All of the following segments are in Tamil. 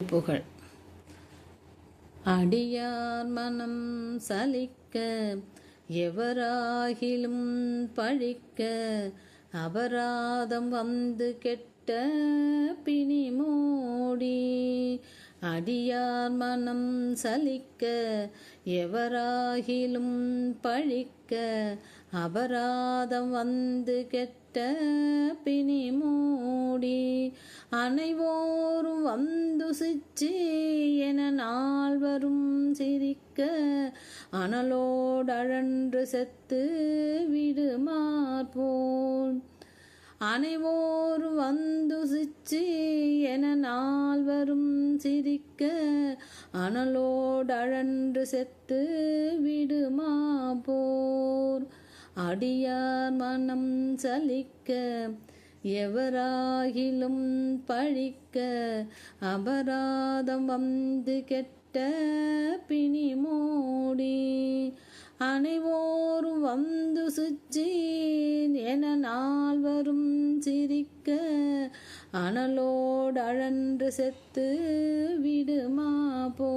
புகழ். அடியார் மனம் சலிக்க எவராகிலும் பழிக்க அபராதம் வந்து கெட்ட பிணி மூடி அடியார் மனம் சலிக்க எவராகிலும் பழிக்க அபராதம் வந்து கெட்ட பிணி மூடி அனைவோரும் வந்து சிச்சி என நால்வரும் சிரிக்க அனலோடழன்று செத்து விடுமாற்போல் அனைவோரும் வந்து சிச்சி என நால்வரும் சிரிக்க அனலோடழன்று செத்து விடுமா போர் அடியார் மனம் சலிக்க எவராகிலும் பழிக்க அபராதம் வந்து கெட்ட பிணி மூடி அனைவோரும் வந்து சுச்சீன் என நால்வரும் சிரிக்க அனலோடழன்று செத்து விடுமா போ.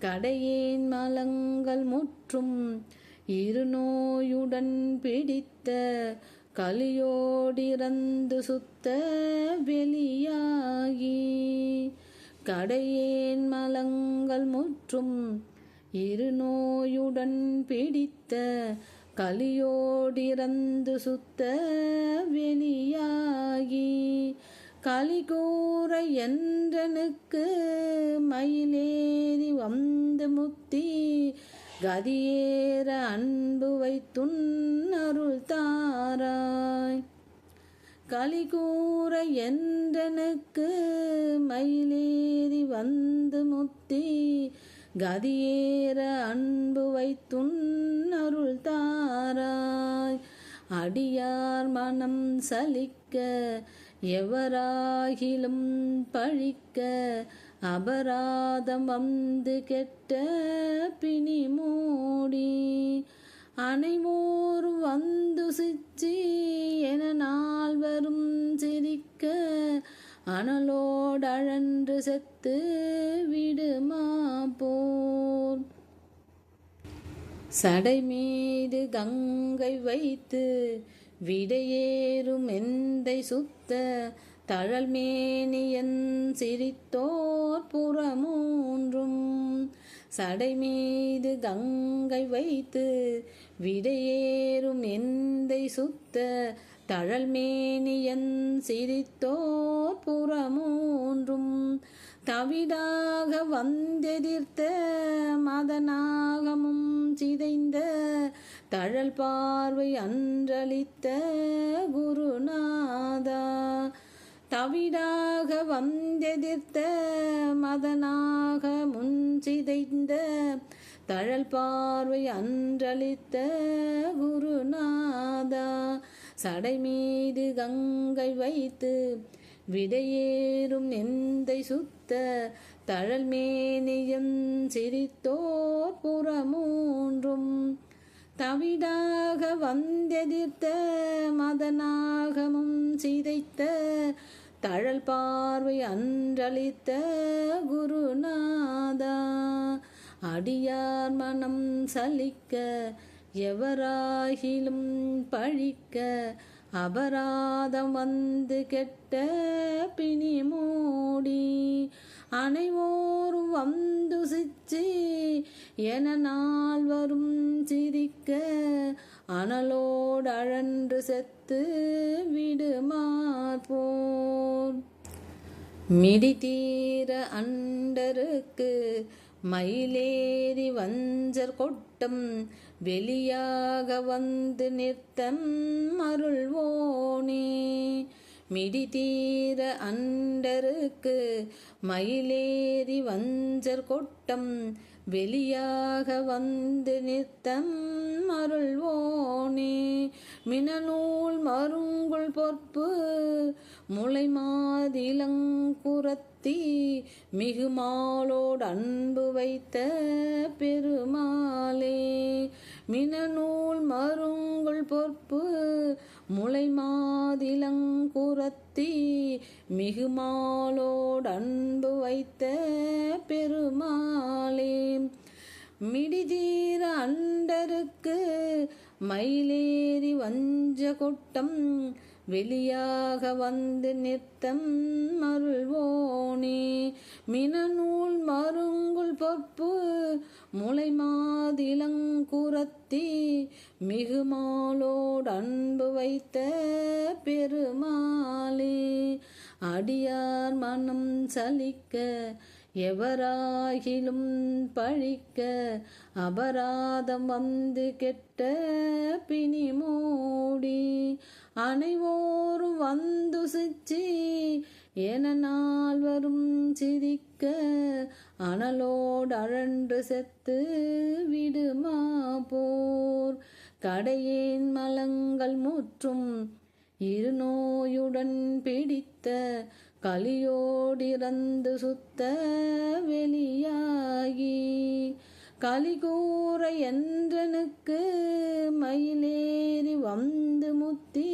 கடையேன் மலங்கள் முற்றும் இருநோயுடன் பிடித்த கலியோடிறந்து சுத்த வெளியாகி கடையேன் மலங்கள் முற்றும் இருநோயுடன் பிடித்த கலியோடிறந்து சுத்த வெளியாகி கலிகூற என்றனுக்கு மயிலேறி வந்து முத்தி கதியேற அன்பு வைத்துன்னருள் தாராய். கலிகூற என்றனுக்கு மயிலேறி வந்து முத்தி கதியேற அன்பு வைத்துன்னருள் தாராய். அடியார் மனம் சலிக்க எவராகிலும் பழிக்க அபராதம் வந்து கெட்ட பிணி மூடி அனைவோர் வந்து சிச்சி என நால்வரும் சிரிக்க அனலோடழன்று செத்து விடுமா போர். சடை மீது கங்கை வைத்து விடையேறும் எந்தை சுத்த தழல் மேனியன் சிரித்தோர் புறமூன்றும் சடை மீது கங்கை வைத்து விடையேறும் எந்தை சுத்த தழல்மேனியன் சிரித்தோர் புறமூன்றும் தவிடாக வந்தெதிர்த்த மதநாகமும் சிதைந்த தழல் பார்வை அன்றளித்த குருநாதா தவிடாக வந்தெதிர்த்த மதனாக முன் சிதைந்த தழல் பார்வை அன்றளித்த குருநாதா சடை மீது கங்கை வைத்து விடையேறும் எந்தை சுத்த தழல் மேனியம் சிரித்தோர் புறமூன்றும். தவிடாக வந்தெதிர்த்த மதனாகமும் சிதைத்த தழல் பார்வை அன்றளித்த குருநாதா அடியார் மனம் சலிக்க எவராகிலும் பழிக்க அபராதம் வந்து கெட்ட பிணி மூடி அனைவோரும் வந்து சிச்சி என நால்வரும் சிரிக்க அனலோடழன்று செத்து விடுமாற்போர் மிடிதீர அண்டருக்கு மயிலேறி வஞ்சர் கொட்டம் வெளியாக வந்து நிறுத்தம் அருள்வோனே மிடிதீர அண்டருக்கு மயிலேறி வஞ்சர் கொட்டம் வெளியாக வந்து நிறுத்தம் மருள்வோனே மினநூல் மருங்குள் பொற்பு முளை மாதிலங்குரத்தி மிகுமாலோடு அன்பு வைத்த பெருமாளே. மினநூல் மருங்குள் பொற்பு முளை குரத்தி மிகுமாலோடு அன்பு வைத்த பெருமாளே. மிடிதீர அண்டருக்கு மயிலேறி வஞ்ச கொட்டம் வெளியாக வந்து நித்தம் மருள்வோனே. மினநூல் மருங்குள் பொப்பு முளை மாதிலங்குரத்தி மிகுமாலோடு அன்பு வைத்த பெருமாளே அடியார் மனம் சலிக்க எவராகிலும் பழிக்க அபராதம் வந்து கெட்ட பிணி மூடி அனைவோரும் வந்து சிச்சி என நால்வரும் சிரிக்க அனலோடு அழன்று செத்து விடுமா? கடையேன் மலங்கள் முற்றும் இருநோயுடன் பிடித்த கலியோடிறந்து சுத்த வெளியாகி கலிகூற என்றனுக்கு மயிலேறி வந்து முத்தி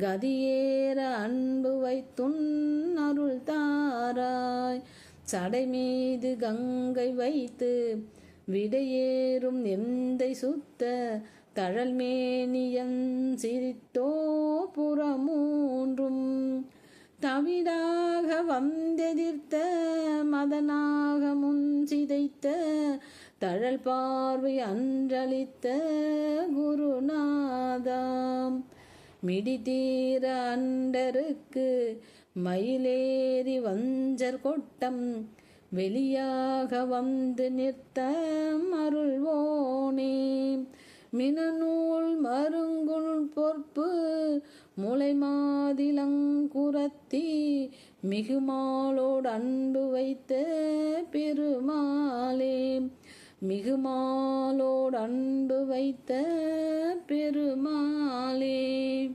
கதியேற அன்பு வைத்துன் அருள் தாராய் சடை மீது கங்கை வைத்து விடையேறும் எந்தை சுத்த தழல்மேனியன் சிரித்தோ புறமூன்றும் தவிடாக வந்தெதிர்த்த மதனாக முன் சிதைத்த தழல் பார்வை அன்றளித்த குருநாதாம். மிடிதீர அண்டருக்கு மயிலேறி வஞ்சர் கொட்டம் வெளியாக வந்து நிறுத்த அருள்வோனே. மினநூல் மருங்குள் பொற்பு முளை மாதிலங்குரத்தி மிகுமாலோடு அன்பு வைத்த பெருமாளே. மிகுமாலோடு அன்பு வைத்த பெருமாளே.